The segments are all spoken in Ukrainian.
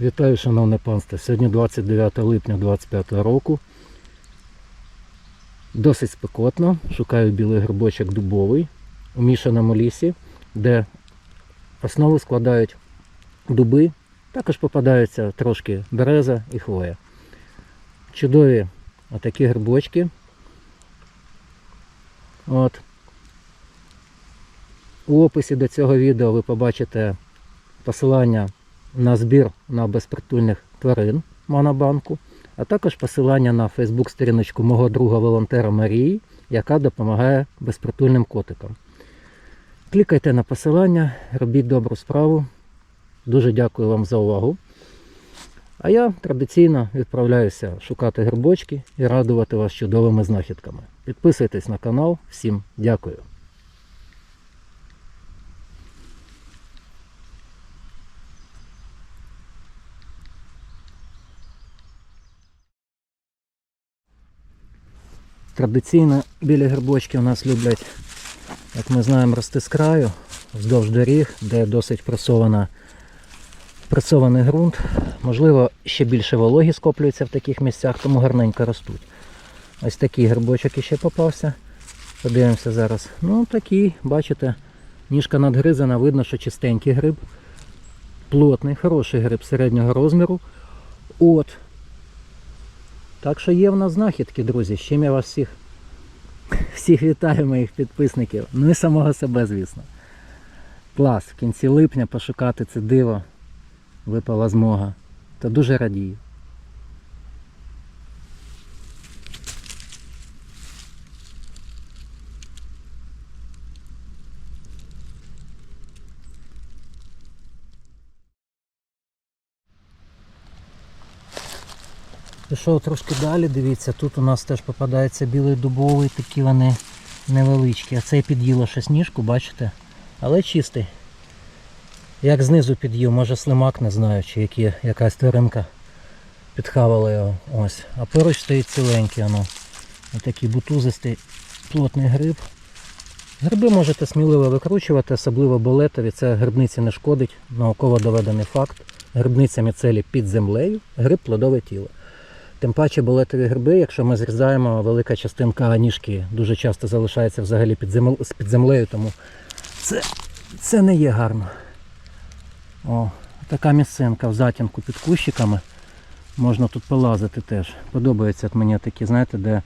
Вітаю, шановне панство. Сьогодні 29 липня 25 року. Досить спекотно. Шукаю білий грибочок дубовий у мішаному лісі, де основу складають дуби. Також попадаються трошки береза і хвоя. Чудові отакі грибочки. От. У описі до цього відео ви побачите посилання на збір на безпритульних тварин Монобанку, а також посилання на Фейсбук-сторіночку мого друга волонтера Марії, яка допомагає безпритульним котикам. Клікайте на посилання, робіть добру справу. Дуже дякую вам за увагу. А я традиційно відправляюся шукати грибочки і радувати вас чудовими знахідками. Підписуйтесь на канал. Всім дякую. Традиційно білі грибочки у нас люблять, як ми знаємо, рости з краю, вздовж доріг, де досить пресована, пресований ґрунт. Можливо, ще більше вологі скоплюється в таких місцях, тому гарненько ростуть. Ось такий грибочок іще попався. Подивимося зараз. Ну такий, бачите, ніжка надгризана, видно, що чистенький гриб. Плотний, хороший гриб середнього розміру. От. Так що є в нас знахідки, друзі. З чим я вас всіх, всіх вітаю, моїх підписників. Ну і самого себе, звісно. Клас, в кінці липня пошукати це диво випала змога. Та дуже радію. Пішов трошки далі, дивіться, тут у нас теж попадається білий дубовий, такі вони невеличкі. А цей під'їло ще сніжку, бачите? Але чистий. Як знизу під'їв, може слимак, не знаю, чи які, якась тваринка підхавала його. Ось. А поруч стоїть ціленький. Воно. Отакий бутузистий плотний гриб. Гриби можете сміливо викручувати, особливо болетові. Це грибниці не шкодить, науково доведений факт. Грибниця міцелі під землею, гриб плодове тіло. Тим паче болетові гриби, якщо ми зрізаємо, велика частинка ніжки дуже часто залишається взагалі під, земл... під землею, тому це, це не є гарно. О, така місцинка в затінку під кущиками. Можна тут полазити теж. Подобається мені такі, знаєте, де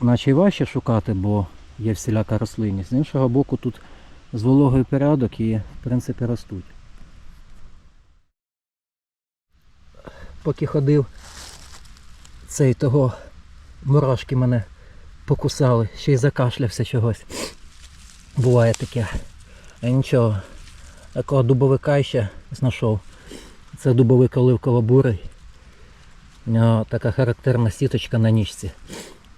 наче й важче шукати, бо є всіляка рослинність. З іншого боку, тут з вологою порядок і в принципі ростуть. Поки ходив, цей того мурашки мене покусали, ще й закашлявся чогось. Буває таке. А нічого. Такого дубовика ще знайшов. Це дубовик оливково-бурий. У нього така характерна сіточка на ніжці.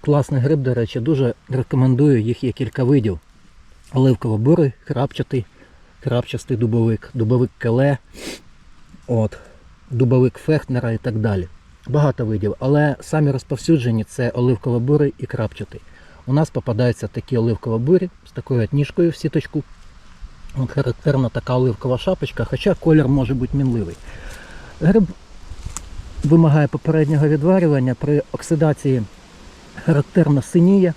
Класний гриб, до речі, дуже рекомендую, їх є кілька видів. Оливково-бурий, крапчатий, крапчастий дубовик, дубовик келе, от, дубовик фехнера і так далі. Багато видів, але самі розповсюджені це оливково-бурий і крапчатий. У нас попадаються такі оливково-бурі з такою ніжкою в сіточку. От характерна така оливкова шапочка, хоча колір може бути мінливий. Гриб вимагає попереднього відварювання. При оксидації характерно синіє.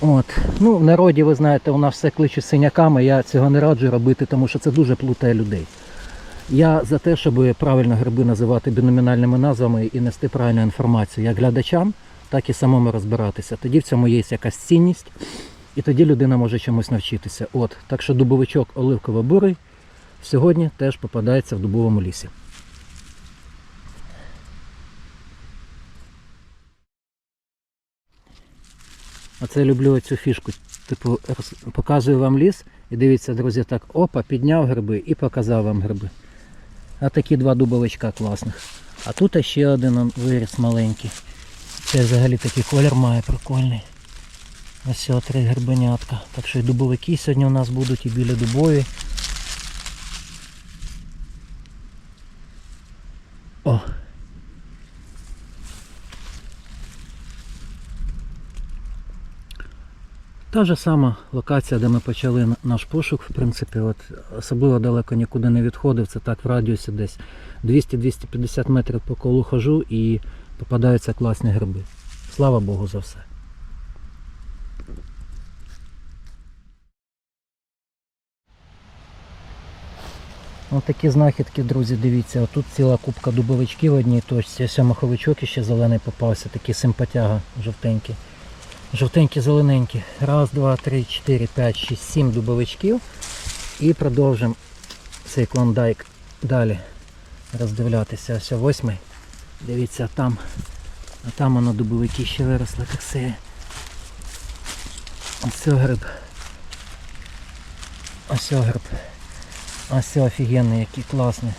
От. Ну, в народі, ви знаєте, у нас все кличе синяками, я цього не раджу робити, тому що це дуже плутає людей. Я за те, щоб правильно гриби називати біномінальними назвами і нести правильну інформацію як глядачам, так і самому розбиратися. Тоді в цьому є якась цінність, і тоді людина може чомусь навчитися. От, так що дубовичок оливково-бурий сьогодні теж попадається в дубовому лісі. Оце люблю цю фішку. Типу, показую вам ліс і дивіться, друзі, так, опа, підняв гриби і показав вам гриби. А такі два дубовичка класних. А тут ще один виріс маленький. Це взагалі такий колір має прикольний. Ось три грибенятка. Так що і дубовики сьогодні у нас будуть, і біля дубові. О! Та ж сама локація, де ми почали наш пошук, в принципі, от, особливо далеко нікуди не відходив. Це так в радіусі десь 200-250 метрів по колу хожу і попадаються класні гриби. Слава Богу за все. Ось такі знахідки, друзі, дивіться. Тут ціла купка дубовичків в одній точці. Ось маховичок іще зелений попався, такий симпатяга жовтенький. Жовтенькі, зелененькі. Раз, два, три, чотири, п'ять, шість, сім дубовичків. І продовжимо цей клондайк далі роздивлятися. Ось восьмий. Дивіться, там. А там воно дубовики ще виросли, так все. Ось гриб. Ось гриб. Ось офігенний, який класний.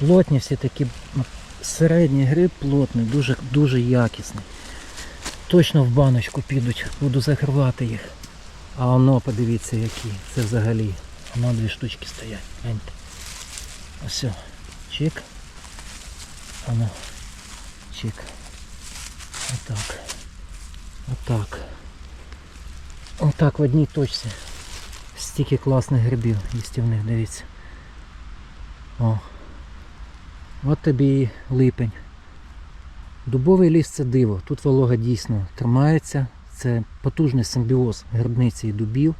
Плотні всі такі середній гриб плотний, дуже, дуже якісний. Точно в баночку підуть, буду закривати їх. А воно, подивіться які. Це взагалі. Воно дві штучки стоять. Гляньте. Ось. Чик. Воно. Чик. Отак. Отак. Отак в одній точці. Стільки класних грибів їстівних, дивіться. О. От тобі і липень. Дубовий ліс це диво. Тут волога дійсно тримається. Це потужний симбіоз грибниці і дубів.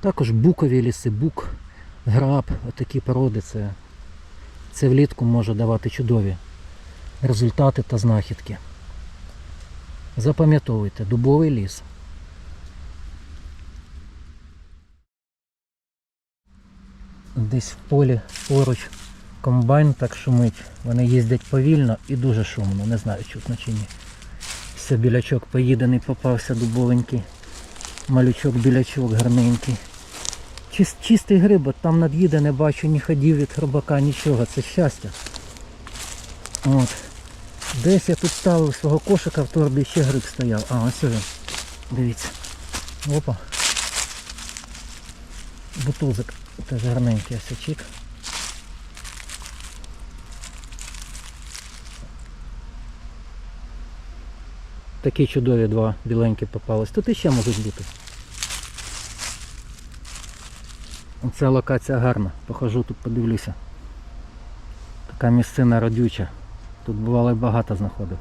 Також букові ліси, бук, граб, отакі породи. Це, це влітку може давати чудові результати та знахідки. Запам'ятовуйте, дубовий ліс. Десь в полі поруч комбайн так шумить. Вони їздять повільно і дуже шумно, не знаю чутно чи ні. Все білячок поїдений, попався дубовенький. Малючок білячок гарненький. Чис- чистий гриб, от там над'їде, не бачу ні ходів від хробака, нічого, це щастя. От. Десь я тут ставив свого кошика в торбі, ще гриб стояв. А, ось він. Дивіться. Опа. Бутузик. Теж гарненький ось Такі чудові два біленькі попались. Тут іще можуть бути. Ця локація гарна. Похожу тут подивлюся. Така місцина родюча. Тут бувало багато знаходив.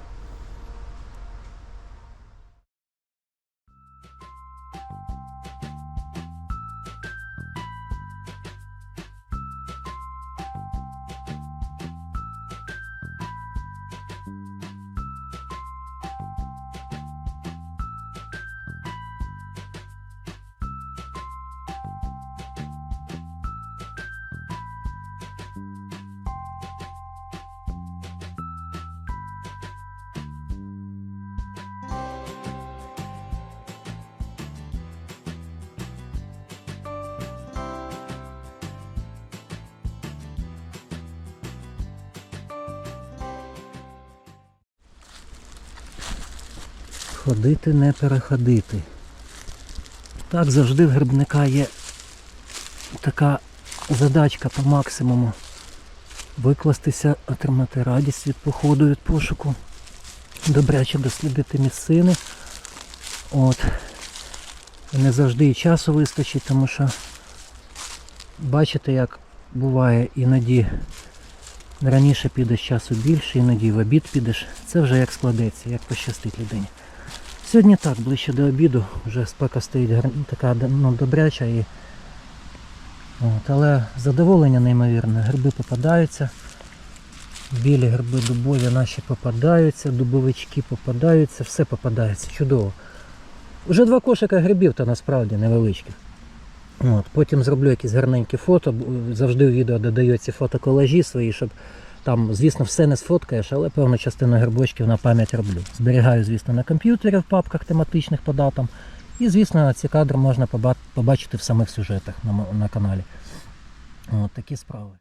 Ходити не переходити. Так завжди в грибника є така задачка по максимуму. Викластися, отримати радість від походу, від пошуку. Добряче дослідити місцини. От. Не завжди і часу вистачить, тому що бачите, як буває іноді раніше підеш часу більше, іноді в обід підеш. Це вже як складеться, як пощастить людині. Сьогодні так, ближче до обіду, вже спека стоїть така ну, добряча і. От, але задоволення неймовірне. Гриби попадаються. Білі гриби дубові наші попадаються, дубовички попадаються, все попадається. Чудово. Уже два кошика грибів то насправді невеличких. От, потім зроблю якісь гарненькі фото. Завжди в відео додаю ці фотоколажі свої, щоб там, звісно, все не сфоткаєш, але певну частину грибочків на пам'ять роблю. Зберігаю, звісно, на комп'ютері в папках тематичних по датам. І, звісно, ці кадри можна побачити в самих сюжетах на, на каналі. От такі справи.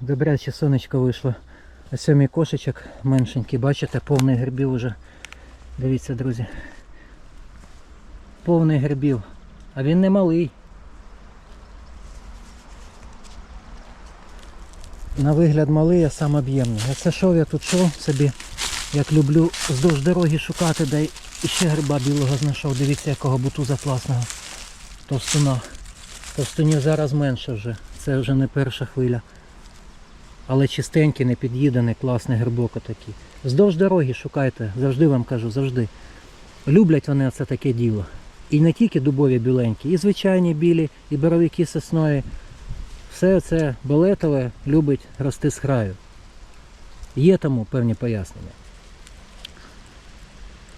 Добряче сонечко вийшло. Ось сьомий кошечок меншенький, бачите, повний грибів уже. Дивіться, друзі. Повний грибів. А він не малий. На вигляд малий, а сам об'ємний. Оце шов я тут шов собі, як люблю вздовж дороги шукати, де й І ще гриба білого знайшов. Дивіться, якого бутуза класного. Товстуна. Товстунів зараз менше вже. Це вже не перша хвиля. Але чистенький, не під'їданий, класний грибок отакий. Вздовж дороги шукайте, завжди вам кажу, завжди. Люблять вони це таке діло. І не тільки дубові біленькі, і звичайні білі, і боровики соснові. Все це балетове любить рости з краю. Є тому певні пояснення.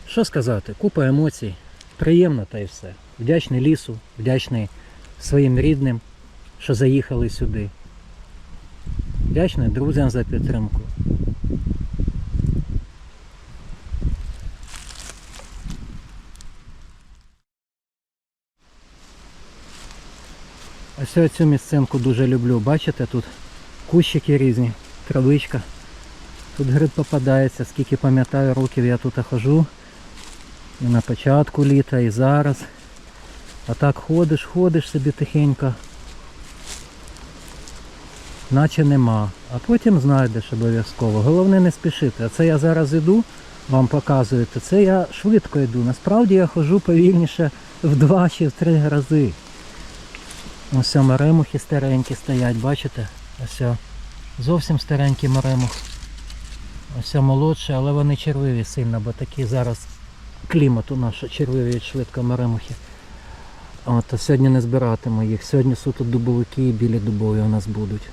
Що сказати? Купа емоцій. Приємно та й все. Вдячний лісу, вдячний своїм рідним, що заїхали сюди. Вдячний друзям за підтримку. Ось цю місцинку дуже люблю. Бачите, тут кущики різні, травичка. Тут гриб попадається, скільки пам'ятаю років я тут хожу. І на початку літа, і зараз. А так ходиш, ходиш собі тихенько. Наче нема. А потім знайдеш обов'язково. Головне не спішити. А це я зараз іду, вам показую, це я швидко йду. Насправді я ходжу повільніше в два чи в три рази. Ось маремухи старенькі стоять, бачите? Ось зовсім старенький маремух. Ось о молодші, але вони червиві сильно, бо такий зараз клімат у нас, що червивіють швидко маремухи. От, а сьогодні не збиратиму їх. Сьогодні суто дубовики і білі дубові у нас будуть.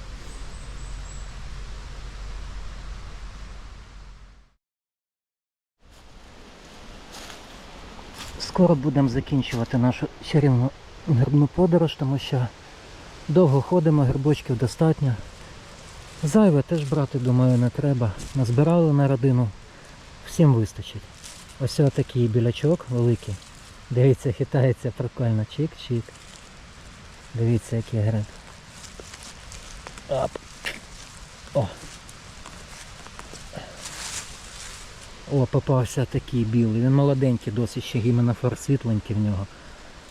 Скоро будемо закінчувати нашу чарівну грибну подорож, тому що довго ходимо, грибочків достатньо. Зайве теж брати, думаю, не треба. Назбирали на родину. Всім вистачить. Ось такий білячок великий. Дивіться, хитається прикольно. Чик-чик. Дивіться, який гриб. Оп. О. О, попався такий білий. Він молоденький, досить ще гіменофор світленький в нього.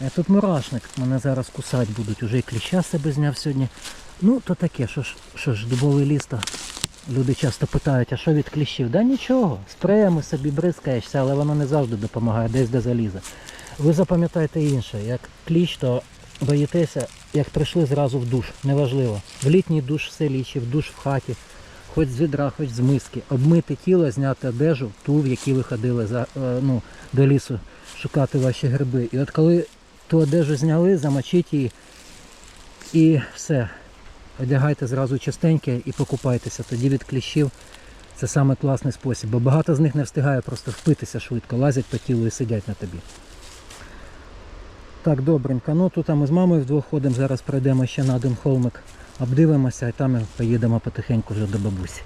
А тут мурашник, мене зараз кусати будуть, уже і кліща себе зняв сьогодні. Ну, то таке, що ж, що ж, дубовий ліс, то люди часто питають, а що від кліщів? Да нічого, спреями собі бризкаєшся, але воно не завжди допомагає, десь де залізе. Ви запам'ятайте інше, як кліщ, то боїтеся, як прийшли зразу в душ, неважливо. В літній душ в селі чи в душ в хаті, хоч з відра, хоч з миски, обмити тіло, зняти одежу, ту, в якій ви ходили за, е, ну, до лісу шукати ваші гриби. І от коли ту одежу зняли, замочіть її і все. Одягайте зразу частеньке і покупайтеся. Тоді від кліщів це саме класний спосіб, бо багато з них не встигає просто впитися швидко, лазять по тілу і сидять на тобі. Так, добренько. Ну тут ми з мамою вдвох ходимо, зараз пройдемо ще на один холмик, обдивимося і там поїдемо потихеньку вже до бабусі.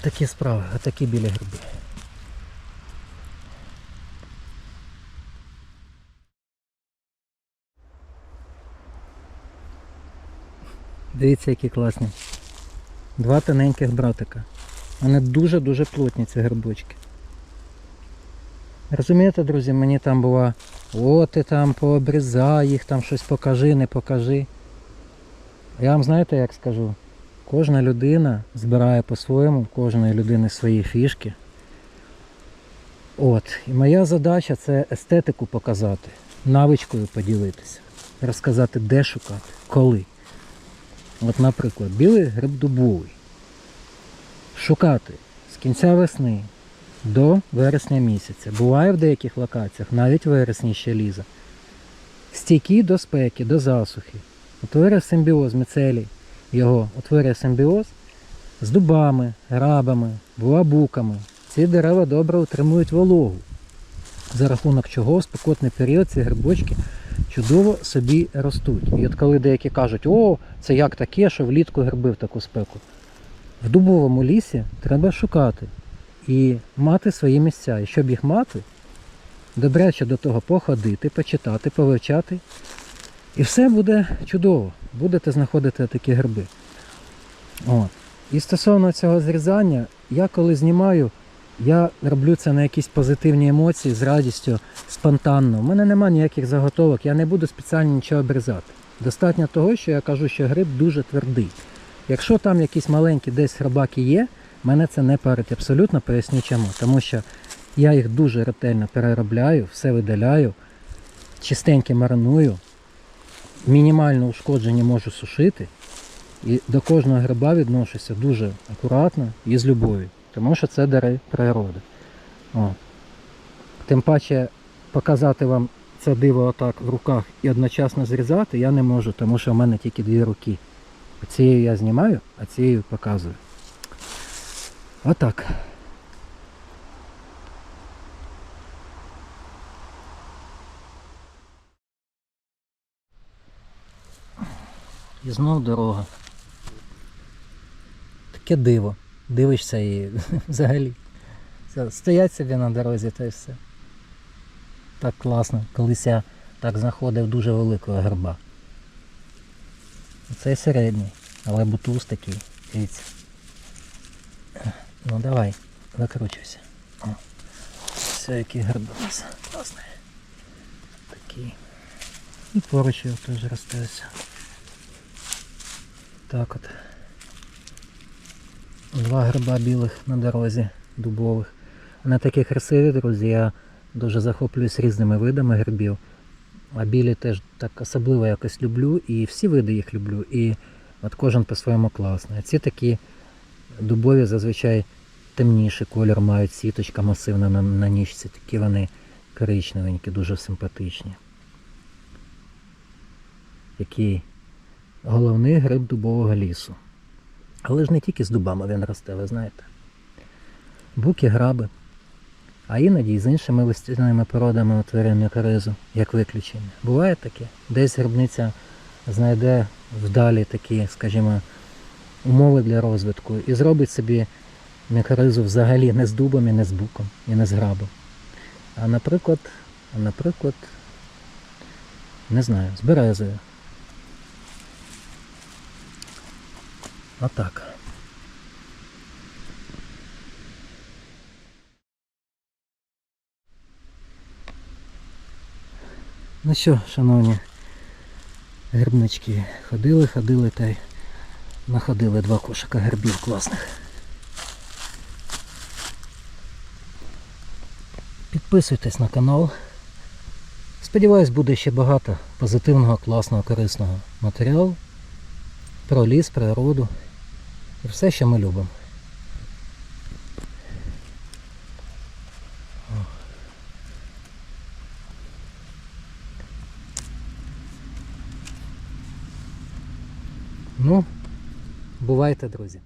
Такі справи, а такі білі гриби. Дивіться, які класні. Два тоненьких братика. Вони дуже-дуже плотні, ці грибочки. Розумієте, друзі, мені там була, о, ти там пообрізай їх, там щось покажи, не покажи. Я вам знаєте, як скажу? Кожна людина збирає по-своєму, кожної людини свої фішки. От. І моя задача це естетику показати, навичкою поділитися, розказати, де шукати, коли. От, наприклад, білий гриб дубовий. Шукати з кінця весни до вересня місяця. Буває в деяких локаціях, навіть вересні ще лізе. Стійкий до спеки, до засухи. Утворює симбіоз міцелій його, утворює симбіоз з дубами, грабами, буабуками. Ці дерева добре утримують вологу, за рахунок чого в спекотний період ці грибочки чудово собі ростуть. І от коли деякі кажуть, о, це як таке, що влітку гриби в таку спеку. В дубовому лісі треба шукати і мати свої місця. І щоб їх мати, добряче до того походити, почитати, повивчати. І все буде чудово. Будете знаходити такі гриби. От. І стосовно цього зрізання, я коли знімаю, я роблю це на якісь позитивні емоції з радістю, спонтанно. У мене немає ніяких заготовок, я не буду спеціально нічого обрізати. Достатньо того, що я кажу, що гриб дуже твердий. Якщо там якісь маленькі десь грабаки є, мене це не парить абсолютно, поясню чому. Тому що Я їх дуже ретельно переробляю, все видаляю, чистенько мариную, мінімально ушкодження можу сушити. І до кожного гриба відношуся дуже акуратно і з любов'ю, тому що це дари природи. О. Тим паче показати вам це диво отак в руках і одночасно зрізати я не можу, тому що в мене тільки дві руки. Цією я знімаю, а цією показую. Отак. І знов дорога. Таке диво. Дивишся і взагалі. Стоять собі на дорозі та й все. Так класно. Колись я так знаходив дуже великого герба. Це середній, але бутуз такий. Дивіться. Ну давай, викручуйся. О. Все, який герб у нас класний. Такий. І поруч його теж ростеться. Так от. Два гриба білих на дорозі, дубових. Вони такі красиві, друзі. Я дуже захоплююсь різними видами грибів. А білі теж так особливо якось люблю. І всі види їх люблю. І от кожен по-своєму класний. А ці такі дубові зазвичай темніший колір мають, сіточка масивна на, на ніжці. Такі вони коричневенькі, дуже симпатичні. Який головний гриб дубового лісу. Але ж не тільки з дубами він росте, ви знаєте. Буки, граби, а іноді і з іншими листяними породами утворює мікоризу, як виключення. Буває таке. Десь грибниця знайде вдалі такі, скажімо, умови для розвитку і зробить собі мікоризу взагалі не з дубами, не з буком і не з грабом. А наприклад, наприклад, не знаю, з березою. Отак. Ну що, шановні грибнички, ходили, ходили та й находили два кошика грибів класних. Підписуйтесь на канал. Сподіваюсь, буде ще багато позитивного, класного, корисного матеріалу про ліс, природу і все, що ми любимо. Ну, бувайте, друзі.